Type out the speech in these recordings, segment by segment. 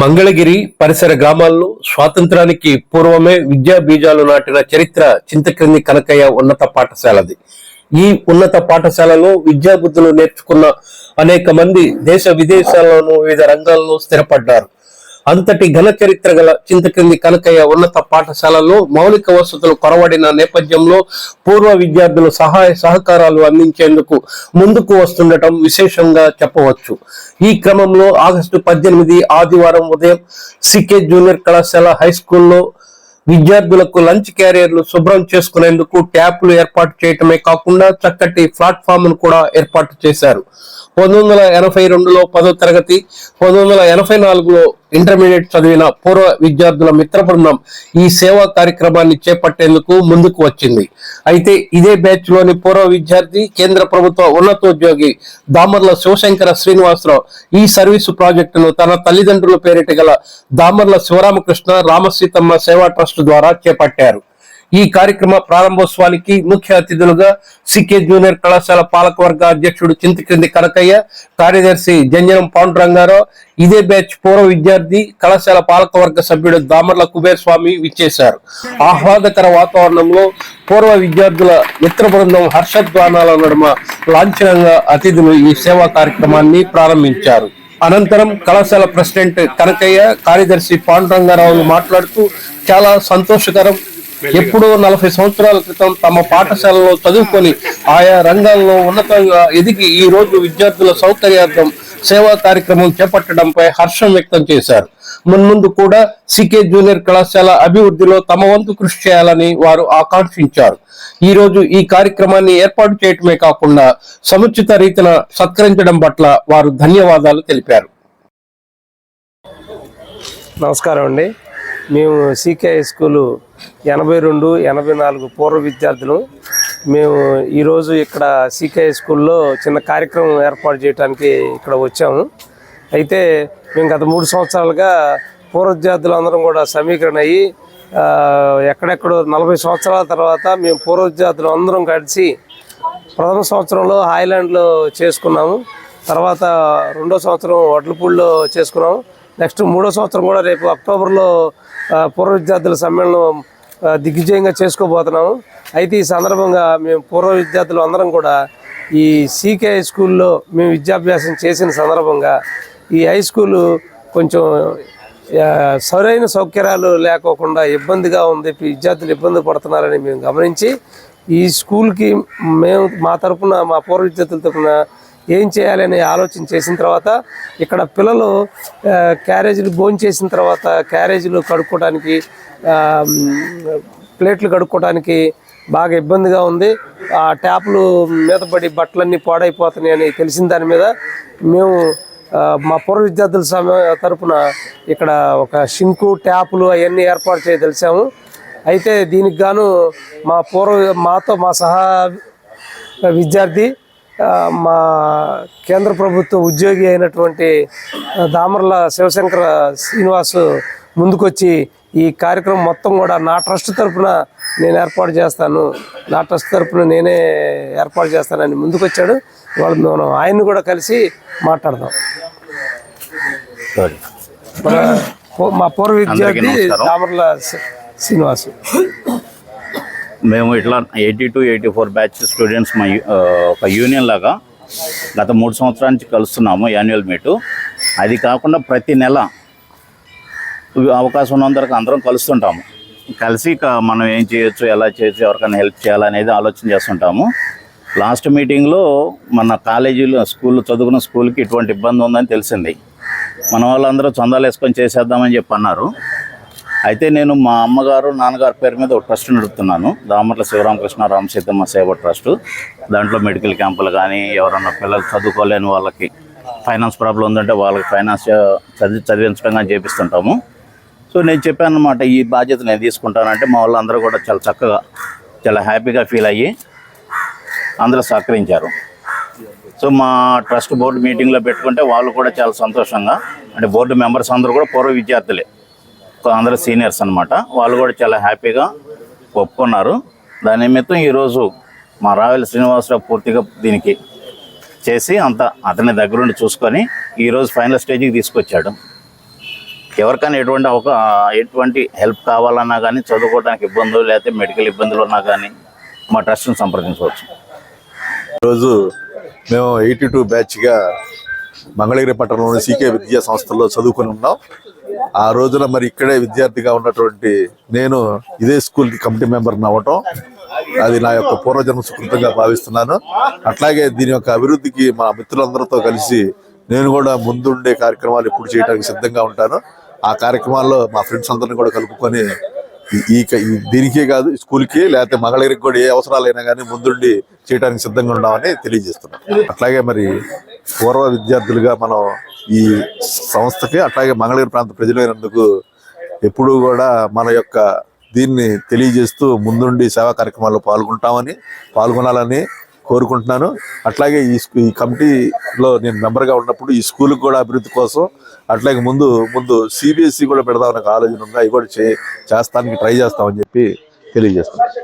మంగళగిరి పరిసర గ్రామాల్లో స్వాతంత్రానికి పూర్వమే విద్యా బీజాలు నాటిన చరిత్ర చింతక్రింది కనకయ్య ఉన్నత పాఠశాలది. ఈ ఉన్నత పాఠశాలలో విద్యాబుద్ధులు నేర్చుకున్న అనేక మంది దేశ విదేశాల్లోనూ వివిధ రంగాల్లో స్థిరపడ్డారు. అంతటి ఘన చరిత్ర గల చింతకింది కనకయ్య ఉన్నత పాఠశాలలో మౌలిక వసతులు కొరవడిన నేపథ్యంలో పూర్వ విద్యార్థులు సహాయ సహకారాలు అందించేందుకు ముందుకు వస్తుండటం విశేషంగా చెప్పవచ్చు. ఈ క్రమంలో ఆగస్టు పద్దెనిమిది ఆదివారం ఉదయం సికే జూనియర్ కళాశాల హై స్కూల్లో విద్యార్థులకు లంచ్ క్యారియర్లు శుభ్రం చేసుకునేందుకు ట్యాప్లు ఏర్పాటు చేయటమే కాకుండా చక్కటి ప్లాట్ఫామ్ను కూడా ఏర్పాటు చేశారు. పంతొమ్మిది వందల ఎనభై రెండులో పదో తరగతి పంతొమ్మిది వందల ఎనభై నాలుగులో ఇంటర్మీడియట్ చదివిన పూర్వ విద్యార్థుల మిత్ర బృందం ఈ సేవా కార్యక్రమాన్ని చేపట్టేందుకు ముందుకు వచ్చింది. అయితే ఇదే బ్యాచ్లోని పూర్వ విద్యార్థి కేంద్ర ప్రభుత్వ ఉన్నతోద్యోగి దామర్ల శివశంకర శ్రీనివాసరావు ఈ సర్వీసు ప్రాజెక్టును తన తల్లిదండ్రుల పేరిట గల దామర్ల శివరామకృష్ణ రామసీతమ్మ సేవా ట్రస్ట్ ద్వారా చేపట్టారు. ఈ కార్యక్రమ ప్రారంభోత్సవానికి ముఖ్య అతిథులుగా సికే జూనియర్ కళాశాల పాలకవర్గ అధ్యక్షుడు చింతక్రింది కనకయ్య కార్యదర్శి జంజనం పాండురంగారావు ఇదే బ్యాచ్ పూర్వ విద్యార్థి కళాశాల పాలకవర్గ సభ్యుడు దామర్ల కుబేర్ స్వామి విచ్చేశారు. ఆహ్లాదకర వాతావరణంలో పూర్వ విద్యార్థుల మిత్ర బృందం హర్షధ్వానాల నడుమ లాంఛనంగా అతిథులు ఈ సేవా కార్యక్రమాన్ని ప్రారంభించారు. అనంతరం కళాశాల ప్రెసిడెంట్ కనకయ్య కార్యదర్శి పాండురంగారావు మాట్లాడుతూ చాలా సంతోషకరం ఎప్పుడో నలభై సంవత్సరాల క్రితం తమ పాఠశాలలో చదువుకొని ఆయా రంగాల్లో ఉన్నతంగా ఎదిగి ఈ రోజు విద్యార్థుల సౌకర్యార్థం సేవా కార్యక్రమం చేపట్టడంపై హర్షం వ్యక్తం చేశారు. మున్ముందు కూడా సికే జూనియర్ కళాశాల అభివృద్ధిలో తమ వంతు కృషి చేయాలని వారు ఆకాంక్షించారు. ఈ రోజు ఈ కార్యక్రమాన్ని ఏర్పాటు చేయటమే కాకుండా సముచిత రీతిన సత్కరించడం పట్ల వారు ధన్యవాదాలు తెలిపారు. నమస్కారం అండి. మేము సీకే హై స్కూలు ఎనభై రెండు ఎనభై నాలుగు పూర్వ విద్యార్థులు మేము ఈరోజు ఇక్కడ సీకే హై స్కూల్లో చిన్న కార్యక్రమం ఏర్పాటు చేయడానికి ఇక్కడ వచ్చాము. అయితే మేము గత మూడు సంవత్సరాలుగా పూర్వ విద్యార్థులు అందరం కూడా సమీకరణ అయ్యి ఎక్కడెక్కడో నలభై సంవత్సరాల తర్వాత మేము పూర్వ విద్యార్థులు అందరం కలిసి ప్రథమ సంవత్సరంలో హాయిలాండ్లో చేసుకున్నాము. తర్వాత రెండో సంవత్సరం వడ్లపూడిలో చేసుకున్నాము. నెక్స్ట్ మూడో సంవత్సరం కూడా రేపు అక్టోబర్లో పూర్వ విద్యార్థుల సమ్మేళనం దిగ్విజయంగా చేసుకోబోతున్నాము. అయితే ఈ సందర్భంగా మేము పూర్వ విద్యార్థులు అందరం కూడా ఈ సీకే హై స్కూల్లో మేము విద్యాభ్యాసం చేసిన సందర్భంగా ఈ హై స్కూలు కొంచెం సరైన సౌకర్యాలు లేకోకుండా ఇబ్బందిగా ఉంది. విద్యార్థులు ఇబ్బంది పడుతున్నారని మేము గమనించి ఈ స్కూల్కి మేము మా తరపున మా పూర్వ విద్యార్థుల తరపున ఏం చేయాలని ఆలోచన చేసిన తర్వాత ఇక్కడ పిల్లలు క్యారేజీలు భోజనం చేసిన తర్వాత క్యారేజీలు కడుక్కోవడానికి ప్లేట్లు కడుక్కోవడానికి బాగా ఇబ్బందిగా ఉంది. ఆ ట్యాప్లు మీద పడి బట్టలన్నీ పాడైపోతున్నాయి అని తెలిసిన దాని మీద మేము మా పూర్వ విద్యార్థుల సమ తరపున ఇక్కడ ఒక షింకు ట్యాపులు అవన్నీ ఏర్పాటు చేయదలిచాము అయితే దీనికి గాను మా పూర్వ మాతో మా సహా విద్యార్థి మా కేంద్ర ప్రభుత్వ ఉద్యోగి అయినటువంటి దామర్ల శివశంకర శ్రీనివాస్ ముందుకొచ్చి ఈ కార్యక్రమం మొత్తం కూడా నా ట్రస్ట్ తరపున నేను ఏర్పాటు చేస్తాను. నా ట్రస్ట్ తరపున నేనే ఏర్పాటు చేస్తానని ముందుకొచ్చాడు. ఇవాళ మనం ఆయన్ని కూడా కలిసి మాట్లాడదాం. మా పూర్వ విద్యార్థి దామర్ల శ్రీ- శ్రీనివాసు. మేము ఇట్లా eighty two eighty four batch students మా ఒక యూనియన్ లాగా గత మూడు సంవత్సరాల నుంచి కలుస్తున్నాము యాన్యువల్ మీటు అది కాకుండా ప్రతి నెల అవకాశం ఉన్నంతవరకు అందరం కలుస్తుంటాము. కలిసి మనం ఏం చేయొచ్చు ఎలా చేయొచ్చు ఎవరికైనా హెల్ప్ చేయాలనేది ఆలోచన చేస్తుంటాము. లాస్ట్ మీటింగ్లో మన కాలేజీలో స్కూల్ చదువుకున్న స్కూల్కి ఇటువంటి ఇబ్బంది ఉందని తెలిసింది. మన వాళ్ళందరూ చందాలు వేసుకొని చేసేద్దామని చెప్పి అన్నారు. అయితే నేను మా అమ్మగారు నాన్నగారి పేరు మీద ఒక ట్రస్ట్ నడుపుతున్నాను. దామర్ల శివరామకృష్ణ రామసీతమ్మ సేవ ట్రస్ట్. దాంట్లో మెడికల్ క్యాంపులు కానీ ఎవరన్నా పిల్లలు చదువుకోలేని వాళ్ళకి ఫైనాన్స్ ప్రాబ్లం ఉందంటే వాళ్ళకి ఫైనాన్స్ చదివి చదివించడం కానీ చేపిస్తుంటాము. సో నేను చెప్పాను అనమాట ఈ బాధ్యత నేను తీసుకుంటానంటే మా వాళ్ళందరూ కూడా చాలా చక్కగా చాలా హ్యాపీగా ఫీల్ అయ్యి అందరూ సహకరించారు. సో మా ట్రస్ట్ బోర్డు మీటింగ్లో పెట్టుకుంటే వాళ్ళు కూడా చాలా సంతోషంగా అంటే బోర్డు మెంబర్స్ అందరూ కూడా పూర్వ విద్యార్థులే. అందరు సీనియర్స్ అనమాట వాళ్ళు కూడా చాలా హ్యాపీగా ఒప్పుకున్నారు. దాని నిమిత్తం ఈరోజు మా రావెల శ్రీనివాసరావు పూర్తిగా దీనికి చేసి అంత అతని దగ్గరుండి చూసుకొని ఈరోజు ఫైనల్ స్టేజ్కి తీసుకొచ్చాడు. ఎవరికైనా ఎటువంటి ఒక ఎటువంటి హెల్ప్ కావాలన్నా కానీ చదువుకోవడానికి ఇబ్బందులు లేకపోతే మెడికల్ ఇబ్బందులు ఉన్నా కానీ మా ట్రస్ట్ని సంప్రదించవచ్చు. ఈరోజు మేము ఎయిటీ టూ బ్యాచ్గా మంగళగిరి పట్టణంలోని సీకే విద్యా సంస్థల్లో చదువుకొని ఉన్నాం. ఆ రోజున మరి ఇక్కడే విద్యార్థిగా ఉన్నటువంటి నేను ఇదే స్కూల్కి కమిటీ మెంబర్ని అవ్వటం అది నా యొక్క పూర్వజన్మ సుకృతంగా భావిస్తున్నాను. అట్లాగే దీని యొక్క అభివృద్ధికి మా మిత్రులందరితో కలిసి నేను కూడా ముందుండే కార్యక్రమాలు ఇప్పుడు చేయడానికి సిద్ధంగా ఉంటాను. ఆ కార్యక్రమాల్లో మా ఫ్రెండ్స్ అందరిని కూడా కలుపుకొని ఈ- దీనికే కాదు స్కూల్కి లేకపోతే మంగళగిరికి కూడా ఏ అవసరాలైనా కానీ ముందుండి చేయడానికి సిద్ధంగా ఉన్నామని తెలియజేస్తున్నాను. అట్లాగే మరి పూర్వ విద్యార్థులుగా మనం ఈ సంస్థకి అట్లాగే మంగళగిరి ప్రాంత ప్రజలైనందుకు ఎప్పుడూ కూడా మన యొక్క దీన్ని తెలియజేస్తూ ముందుండి సేవా కార్యక్రమాల్లో పాల్గొంటామని పాల్గొనాలని కోరుకుంటున్నాను. అట్లాగే ఈ స్కూ- ఈ కమిటీలో నేను మెంబర్గా ఉన్నప్పుడు ఈ స్కూల్కి కూడా అభివృద్ధి కోసం అట్లాగే ముందు ముందు సిబిఎస్ఈ కూడా పెడదామని ఆలోచన ఉంది? అవి కూడా చే చేస్తానికి ట్రై చేస్తామని చెప్పి తెలియజేస్తున్నాను.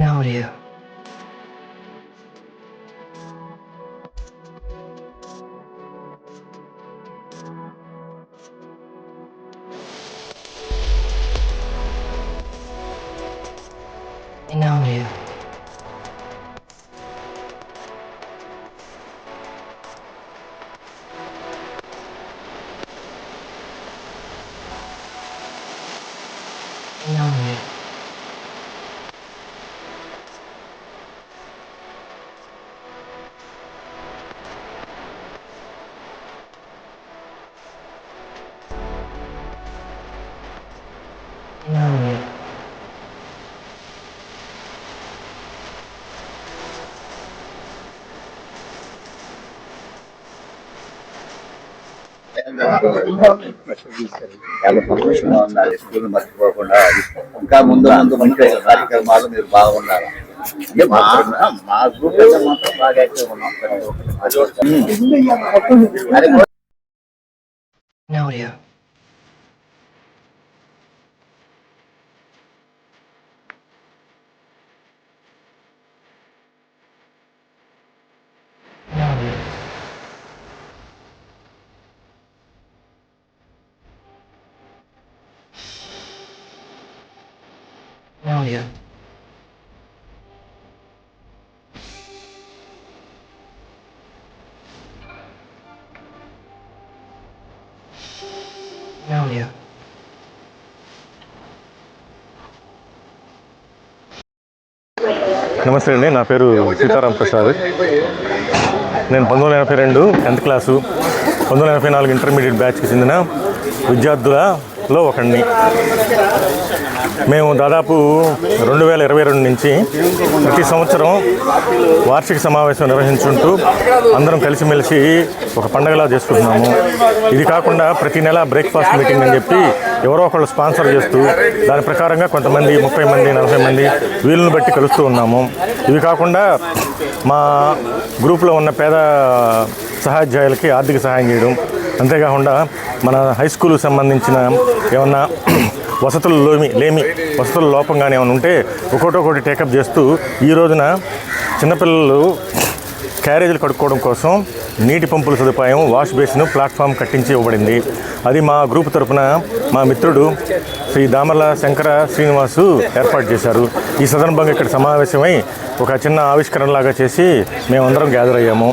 know you. చాలా సంతోషంగా ఉండాలి స్కూల్ మర్చిపోకుండా ఇంకా ముందు ముందు మంచి కార్యక్రమాలు మీరు బాగుండాలి అంటే మా మా గ్రూప్ మాత్రం బాగా యాక్టివ్ ఉన్నాం అది కూడా hier. audio. In నమస్తే అండి నా పేరు సీతారాం ప్రసాద్ నేను పంతొమ్మిది వందల ఎనభై రెండు టెన్త్ క్లాసు పంతొమ్మిది వందల ఎనభై నాలుగు ఇంటర్మీడియట్ బ్యాచ్కి చెందిన విద్యార్థుల విద్యార్థులలో ఒకడిని. మేము దాదాపు రెండు వేల ఇరవై రెండు నుంచి ప్రతి సంవత్సరం వార్షిక సమావేశం నిర్వహించుకుంటూ అందరం కలిసిమెలిసి ఒక పండగలా చేసుకుంటున్నాము. ఇది కాకుండా ప్రతి నెల బ్రేక్ఫాస్ట్ మీటింగ్ అని చెప్పి ఎవరో ఒకళ్ళు స్పాన్సర్ చేస్తూ దాని ప్రకారంగా కొంతమంది ముప్పై మంది నలభై మంది వీళ్ళని బట్టి కలుస్తూ ఉన్నాము. ఇవి కాకుండా మా గ్రూప్లో ఉన్న పేద సహాధ్యాయులకి ఆర్థిక సహాయం చేయడం అంతేకాకుండా మన హై స్కూల్కి సంబంధించిన ఏమన్నా వసతులు లోమి లేమి వసతుల లోపం కానీ ఏమైనా ఉంటే ఒకటొకటి ఒకటి టేకప్ చేస్తూ ఈ రోజున చిన్నపిల్లలు క్యారేజీలు కడుక్కోవడం కోసం నీటి పంపుల సదుపాయం వాష్ బేసిన్ ప్లాట్ఫామ్ కట్టించి ఇవ్వబడింది. అది మా గ్రూప్ తరపున మా మిత్రుడు శ్రీ దామర్ల శంకర శ్రీనివాసు ఏర్పాటు చేశారు. ఈ సందర్భంగా ఇక్కడ సమావేశమై ఒక చిన్న ఆవిష్కరణలాగా చేసి మేమందరం గ్యాదర్ అయ్యాము.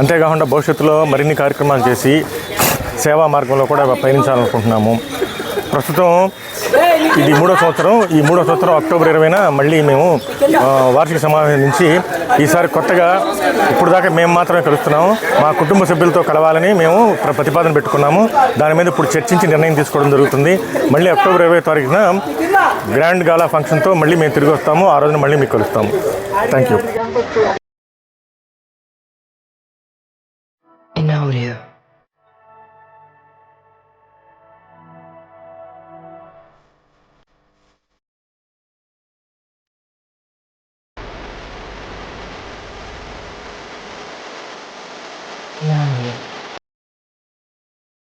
అంతేకాకుండా భవిష్యత్తులో మరిన్ని కార్యక్రమాలు చేసి సేవా మార్గంలో కూడా పయనించాలనుకుంటున్నాము. ప్రస్తుతం ఇది మూడో సంవత్సరం. ఈ మూడో సంవత్సరం అక్టోబర్ ఇరవైన మళ్ళీ మేము వార్షిక సమావేశం నుంచి ఈసారి కొత్తగా ఇప్పుడు దాకా మేము మాత్రమే కలుస్తున్నాము. మా కుటుంబ సభ్యులతో కలవాలని మేము ప్రతిపాదన పెట్టుకున్నాము. దాని మీద ఇప్పుడు చర్చించి నిర్ణయం తీసుకోవడం జరుగుతుంది. మళ్ళీ అక్టోబర్ ఇరవై తారీఖున గ్రాండ్ గాలా ఫంక్షన్తో మళ్ళీ మేము తిరిగి వస్తాము. ఆ రోజున మళ్ళీ మీకు కలుస్తాము. Thank you